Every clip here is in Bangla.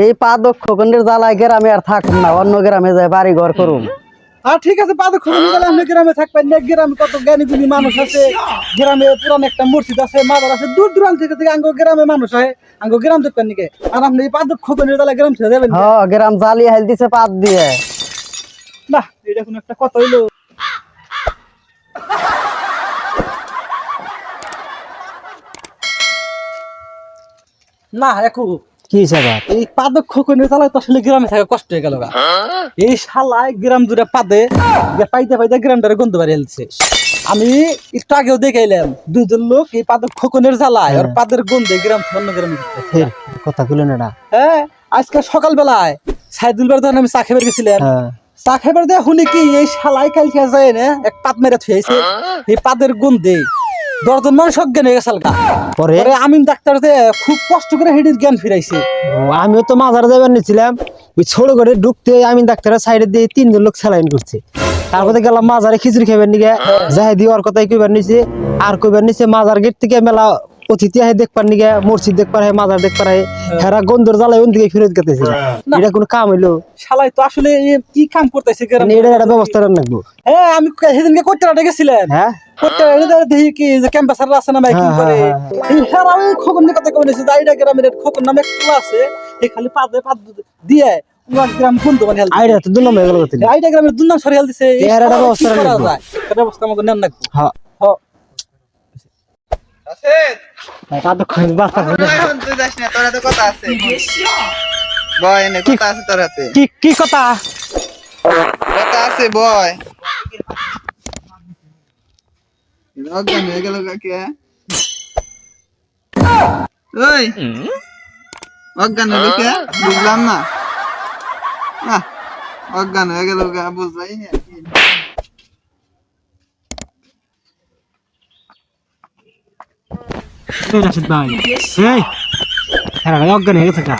এই পা দক্ষ খন্ডের জ্বালায় গ্রামে আর থাকুম না অন্য গ্রামে যায় বাড়ি ঘর করুম আর ঠিক আছে পাদক আপনি গ্রামে থাকবেন না গ্রামে কত জ্ঞানী গুণী মানুষ আছে গ্রামে পুরান একটা মসজিদ আছে মাদার আছে দূর দূরান্ত থেকে থেকে আঙ্গ গ্রামে মানুষ হয় আঙ্গ গ্রাম দেখবেন নাকি? আর আপনি এই পাদক খবর গেলে গ্রাম ছেড়ে যাবেন হ গ্রাম জ্বালিয়ে হেল দিছে পাত দিয়ে। না এটা কোন একটা কথা হইল। না একু। কি সেবা এই পাদক খোকনের চালায় তো আসলে গ্রামে থাকা কষ্ট হয়ে গেল এই শালায় গ্রাম জুড়ে পাদে পাইতে পাইতে গ্রামটারে গন্ধ বাড়ি এলছে আমি একটু আগেও দেখে এলাম দুজন লোক এই পাদক খোকনের জ্বালায় আর পাদের গন্ধে গ্রাম অন্য গ্রামে। কথা কইলেন এটা। হ্যাঁ আজকে সকাল বেলায় সাইদুল বার ধরেন আমি চা খেবার গেছিলাম হ্যাঁ। চা খেবার দিয়ে শুনি কি এই শালাই কালকে যায় না এক পাত মেরে থুয়েছে এই পাদের গন্ধে দশজন মানুষ অজ্ঞান হয়ে গেছাল পরে? পরে আমিন ডাক্তার খুব কষ্ট করে হেডির জ্ঞান ফিরাইছে। আমিও তো মাজার যাবার নিছিলাম। ওই ছোট করে ঢুকতে আমি ডাক্তারের সাইডে দিয়ে তিনজন লোক স্যালাইন করছে। তারপরে গেলাম মাজারে খিচুড়ি খাবার নিগে। যাই দিয়ে ওর কথাই কইবার নিছে। আর কইবার নিছে মাজার গেট থেকে মেলা অতিথি আহে দেখবার নিগে মসজিদ দেখবার হয় মাজার দেখবার হয়। হেরা গন্ধর জ্বালায় ওন দিকে ফেরত গেতেছে। এটা কোনো কাম হইল? শালাই তো আসলে কি কাম করতেছে এটা একটা ব্যবস্থা রাখব হ্যাঁ আমি সেদিনকে কোট্টাটা গেছিলেন। হ্যাঁ? দেখি কি যে ক্যাম্পাসার আছে না মাইকিং হ্যাঁ, করে। হ্যাঁ, এই হেরা ওই খোকন কথা কইছে যে আইডা গ্রামের খোকন নামে একটা আছে এই খালি দিয়ে উনার গ্রাম তো হয়ে গেল কথা আইডা গ্রামের দুর্নাম সরে হেল দিছে এই এর একটা শালা কি ব্যবস্থা রাখব। ব্যবস্থা আমাকে নেন লাগবে। হ্যাঁ হ। তাতো কই বাস্তা তুই যাস না তোর হাতে কথা আছে বয় এনে কথা আছে তোর হাতে কি কি কথা কথা আছে বয় অজ্ঞান হয়ে গেল কাকে ওই অজ্ঞান হলো কে বুঝলাম না আহ, অজ্ঞান হয়ে গেল গা বুঝলাই না রাশিদ ভাই এই হ্যাঁ অজ্ঞান হয়ে গেছে কা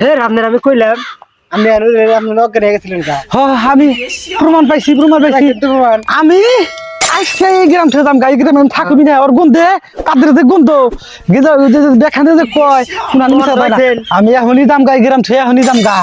হ্যাঁ আপনার আমি কইলাম আপনি আপনার অজ্ঞান হয়ে গেছিলেন হ আমি প্রমাণ পাইছি প্রমাণ পাইছি। আমি আজকে এই গ্রাম থেকে যাম গাই গ্রামে থাকবি না ওর গন্ধে তাদের যে গন্ধ গেজা দেখানে যে কয় আমি। আমি এখনই দাম গাই গ্রাম থেকে এখনই দাম গা।